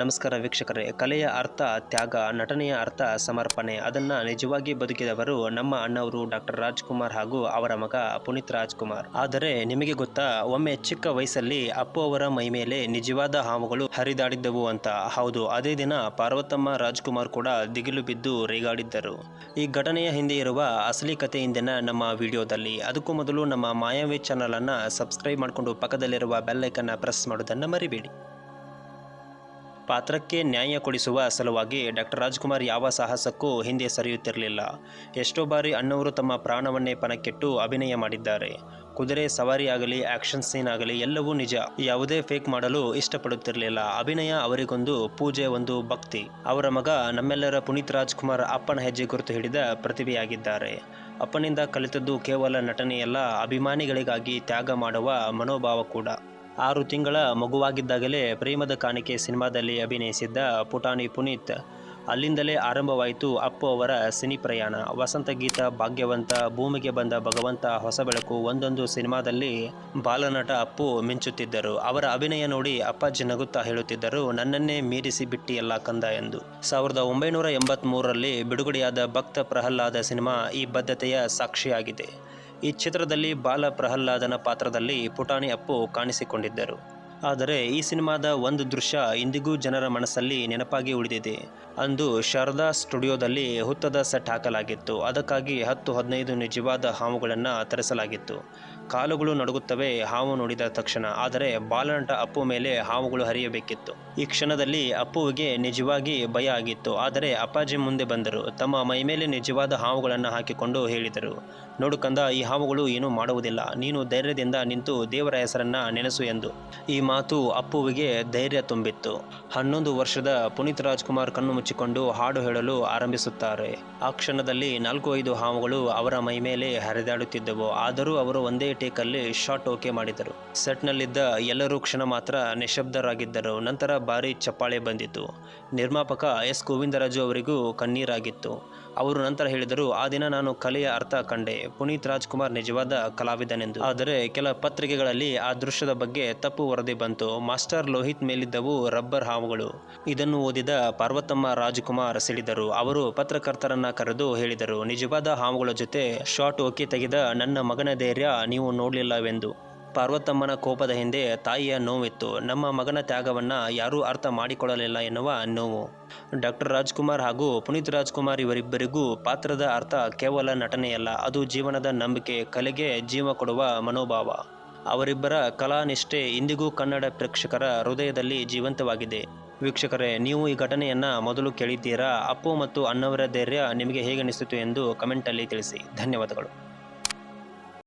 ನಮಸ್ಕಾರ ವೀಕ್ಷಕರೇ. ಕಲೆಯ ಅರ್ಥ, ತ್ಯಾಗ, ನಟನೆಯ ಅರ್ಥ, ಸಮರ್ಪಣೆ ಅದನ್ನ ನಿಜವಾಗಿ ಬದುಕಿದವರು ನಮ್ಮ ಅಣ್ಣವರು ಡಾಕ್ಟರ್ ರಾಜ್ಕುಮಾರ್ ಹಾಗೂ ಅವರ ಮಗ ಪುನೀತ್ ರಾಜ್ಕುಮಾರ್. ಆದರೆ ನಿಮಗೆ ಗೊತ್ತಾ, ಒಮ್ಮೆ ಚಿಕ್ಕ ವಯಸ್ಸಲ್ಲಿ ಅಪ್ಪು ಅವರ ಮೈ ಮೇಲೆ ನಿಜವಾದ ಹಾವುಗಳು ಹರಿದಾಡಿದ್ದವು ಅಂತ. ಹೌದು, ಅದೇ ದಿನ ಪಾರ್ವತಮ್ಮ ರಾಜ್ಕುಮಾರ್ ಕೂಡ ದಿಗಿಲು ಬಿದ್ದು ರೇಗಾಡಿದ್ದರು. ಈ ಘಟನೆಯ ಹಿಂದೆ ಇರುವ ಅಸಲಿ ಕಥೆಯಿಂದಿನ ನಮ್ಮ ವಿಡಿಯೋದಲ್ಲಿ. ಅದಕ್ಕೂ ಮೊದಲು ನಮ್ಮ ಮಾಯಾವಿ ಚಾನಲನ್ನು ಸಬ್ಸ್ಕ್ರೈಬ್ ಮಾಡಿಕೊಂಡು ಪಕ್ಕದಲ್ಲಿರುವ ಬೆಲ್ಲೈಕನ್ನು ಪ್ರೆಸ್ ಮಾಡೋದನ್ನ ಮರಿಬೇಡಿ. ಪಾತ್ರಕ್ಕೆ ನ್ಯಾಯ ಕೊಡಿಸುವ ಸಲುವಾಗಿ ಡಾಕ್ಟರ್ ರಾಜ್ಕುಮಾರ್ ಯಾವ ಸಾಹಸಕ್ಕೂ ಹಿಂದೆ ಸರಿಯುತ್ತಿರಲಿಲ್ಲ. ಎಷ್ಟೋ ಬಾರಿ ಅಣ್ಣವರು ತಮ್ಮ ಪ್ರಾಣವನ್ನೇ ಪಣಕ್ಕಿಟ್ಟು ಅಭಿನಯ ಮಾಡಿದ್ದಾರೆ. ಕುದುರೆ ಸವಾರಿ ಆಗಲಿ ಆಕ್ಷನ್ ಸೀನ್ ಆಗಲಿ ಎಲ್ಲವೂ ನಿಜ. ಯಾವುದೇ ಫೇಕ್ ಮಾಡಲು ಇಷ್ಟಪಡುತ್ತಿರಲಿಲ್ಲ. ಅಭಿನಯ ಅವರಿಗೊಂದು ಪೂಜೆ, ಒಂದು ಭಕ್ತಿ. ಅವರ ಮಗ, ನಮ್ಮೆಲ್ಲರ ಪುನೀತ್ ರಾಜ್ಕುಮಾರ್ ಅಪ್ಪನ ಹೆಜ್ಜೆ ಗುರುತು ಹಿಡಿದ ಪ್ರತಿಭೆಯಾಗಿದ್ದಾರೆ. ಅಪ್ಪನಿಂದ ಕಲಿತದ್ದು ಕೇವಲ ನಟನೆಯಲ್ಲ, ಅಭಿಮಾನಿಗಳಿಗಾಗಿ ತ್ಯಾಗ ಮಾಡುವ ಮನೋಭಾವ ಕೂಡ. ಆರು ತಿಂಗಳ ಮಗುವಾಗಿದ್ದಾಗಲೇ ಪ್ರೇಮದ ಕಾಣಿಕೆ ಸಿನಿಮಾದಲ್ಲಿ ಅಭಿನಯಿಸಿದ್ದ ಪುಟಾಣಿ ಪುನೀತ್, ಅಲ್ಲಿಂದಲೇ ಆರಂಭವಾಯಿತು ಅಪ್ಪು ಅವರ ಸಿನಿ ಪ್ರಯಾಣ. ವಸಂತ ಗೀತ, ಭಾಗ್ಯವಂತ, ಭೂಮಿಗೆ ಬಂದ ಭಗವಂತ ಹೊಸ ಬೆಳಕು ಒಂದೊಂದು ಸಿನಿಮಾದಲ್ಲಿ ಬಾಲನಟ ಅಪ್ಪು ಮಿಂಚುತ್ತಿದ್ದರು. ಅವರ ಅಭಿನಯ ನೋಡಿ ಅಪ್ಪಾಜಿ ನಗುತ್ತಾ ಹೇಳುತ್ತಿದ್ದರು, ನನ್ನನ್ನೇ ಮೀರಿಸಿ ಬಿಟ್ಟಿಯಲ್ಲ ಕಂದ ಎಂದು. ಸಾವಿರದ ಒಂಬೈನೂರ ಎಂಬತ್ಮೂರರಲ್ಲಿ ಬಿಡುಗಡೆಯಾದ ಭಕ್ತ ಪ್ರಹ್ಲಾದ ಸಿನಿಮಾ ಈ ಬದ್ಧತೆಯ ಸಾಕ್ಷಿಯಾಗಿದೆ. ಈ ಚಿತ್ರದಲ್ಲಿ ಬಾಲ ಪ್ರಹ್ಲಾದನ ಪಾತ್ರದಲ್ಲಿ ಪುಟಾಣಿ ಅಪ್ಪು ಕಾಣಿಸಿಕೊಂಡಿದ್ದರು. ಆದರೆ ಈ ಸಿನಿಮಾದ ಒಂದು ದೃಶ್ಯ ಇಂದಿಗೂ ಜನರ ಮನಸ್ಸಲ್ಲಿ ನೆನಪಾಗಿ ಉಳಿದಿದೆ. ಅಂದು ಶಾರದಾ ಸ್ಟುಡಿಯೋದಲ್ಲಿ ಹುತ್ತದ ಸೆಟ್ ಹಾಕಲಾಗಿತ್ತು. ಅದಕ್ಕಾಗಿ ಹತ್ತು ಹದಿನೈದು ನಿಜವಾದ ಹಾವುಗಳನ್ನು ತರಿಸಲಾಗಿತ್ತು. ಕಾಲುಗಳು ನಡುಗುತ್ತವೆ, ಹಾವು ನೋಡಿದ ತಕ್ಷಣ. ಆದರೆ ಬಾಲನಟ ಅಪ್ಪು ಮೇಲೆ ಹಾವುಗಳು ಹರಿಯಬೇಕಿತ್ತು. ಈ ಕ್ಷಣದಲ್ಲಿ ಅಪ್ಪುವಿಗೆ ನಿಜವಾಗಿ ಭಯ ಆಗಿತ್ತು. ಆದರೆ ಅಪ್ಪಾಜಿ ಮುಂದೆ ಬಂದರು. ತಮ್ಮ ಮೈ ಮೇಲೆ ನಿಜವಾದ ಹಾವುಗಳನ್ನು ಹಾಕಿಕೊಂಡು ಹೇಳಿದರು, ನೋಡು ಕಂದ, ಈ ಹಾವುಗಳು ಏನೂ ಮಾಡುವುದಿಲ್ಲ. ನೀನು ಧೈರ್ಯದಿಂದ ನಿಂತು ದೇವರ ಹೆಸರನ್ನ ನೆನೆಸು ಎಂದು. ಈ ಮಾತು ಅಪ್ಪುವಿಗೆ ಧೈರ್ಯ ತುಂಬಿತ್ತು. ಹನ್ನೊಂದು ವರ್ಷದ ಪುನೀತ್ ರಾಜ್ಕುಮಾರ್ ಕಣ್ಣು ಮುಚ್ಚಿಕೊಂಡು ಹಾಡು ಹೇಳಲು ಆರಂಭಿಸುತ್ತಾರೆ. ಆ ಕ್ಷಣದಲ್ಲಿ ನಾಲ್ಕು ಐದು ಹಾವುಗಳು ಅವರ ಮೈ ಮೇಲೆ ಹರಿದಾಡುತ್ತಿದ್ದವು. ಆದರೂ ಅವರು ಒಂದೇ ಟೇಕಲ್ಲಿ ಶಾಟ್ ಓಕೆ ಮಾಡಿದರು. ಸೆಟ್ನಲ್ಲಿದ್ದ ಎಲ್ಲರೂ ಕ್ಷಣ ಮಾತ್ರ ನಿಶಬ್ದರಾಗಿದ್ದರು. ನಂತರ ಭಾರಿ ಚಪ್ಪಾಳೆ ಬಂದಿತು ನಿರ್ಮಾಪಕ ಎಸ್. ಗೋವಿಂದರಾಜು ಅವರಿಗೂ ಕಣ್ಣೀರಾಗಿತ್ತು. ಅವರು ನಂತರ ಹೇಳಿದರು, ಆ ದಿನ ನಾನು ಕಲೆಯ ಅರ್ಥ ಕಂಡೆ. ಪುನೀತ್ ರಾಜ್ಕುಮಾರ್ ನಿಜವಾದ ಕಲಾವಿದನೆಂದು. ಆದರೆ ಕೆಲ ಪತ್ರಿಕೆಗಳಲ್ಲಿ ಆ ದೃಶ್ಯದ ಬಗ್ಗೆ ತಪ್ಪು ವರದಿ ಬಂತು. ಮಾಸ್ಟರ್ ಲೋಹಿತ್ ಮೇಲಿದ್ದವು ರಬ್ಬರ್ ಹಾವುಗಳು. ಇದನ್ನು ಓದಿದ ಪಾರ್ವತಮ್ಮ ರಾಜ್ಕುಮಾರ್ ಸಿಡಿದರು. ಅವರು ಪತ್ರಕರ್ತರನ್ನ ಕರೆದು ಹೇಳಿದರು, ನಿಜವಾದ ಹಾವುಗಳ ಜೊತೆ ಶಾಟ್ ಓಕೆ ತೆಗೆದ ನನ್ನ ಮಗನ ಧೈರ್ಯ ನೀವು ನೋಡಲಿಲ್ಲವೆಂದು. ಪಾರ್ವತಮ್ಮನ ಕೋಪದ ಹಿಂದೆ ತಾಯಿಯ ನೋವಿತ್ತು. ನಮ್ಮ ಮಗನ ತ್ಯಾಗವನ್ನ ಯಾರೂ ಅರ್ಥ ಮಾಡಿಕೊಳ್ಳಲಿಲ್ಲ ಎನ್ನುವ ನೋವು. ಡಾಕ್ಟರ್ ರಾಜ್ಕುಮಾರ್ ಹಾಗೂ ಪುನೀತ್ ರಾಜ್ಕುಮಾರ್ ಇವರಿಬ್ಬರಿಗೂ ಪಾತ್ರದ ಅರ್ಥ ಕೇವಲ ನಟನೆಯಲ್ಲ, ಅದು ಜೀವನದ ನಂಬಿಕೆ, ಕಲೆಗೆ ಜೀವ ಕೊಡುವ ಮನೋಭಾವ. ಅವರಿಬ್ಬರ ಕಲಾನಿಷ್ಠೆ ಇಂದಿಗೂ ಕನ್ನಡ ಪ್ರೇಕ್ಷಕರ ಹೃದಯದಲ್ಲಿ ಜೀವಂತವಾಗಿದೆ. ವೀಕ್ಷಕರೇ, ನೀವು ಈ ಘಟನೆಯನ್ನ ಮೊದಲು ಕೇಳಿದ್ದೀರಾ? ಅಪ್ಪು ಮತ್ತು ಅಣ್ಣವರ ಧೈರ್ಯ ನಿಮಗೆ ಹೇಗೆ ಅನಿಸಿತು ಎಂದು ಕಮೆಂಟಲ್ಲಿ ತಿಳಿಸಿ. ಧನ್ಯವಾದಗಳು.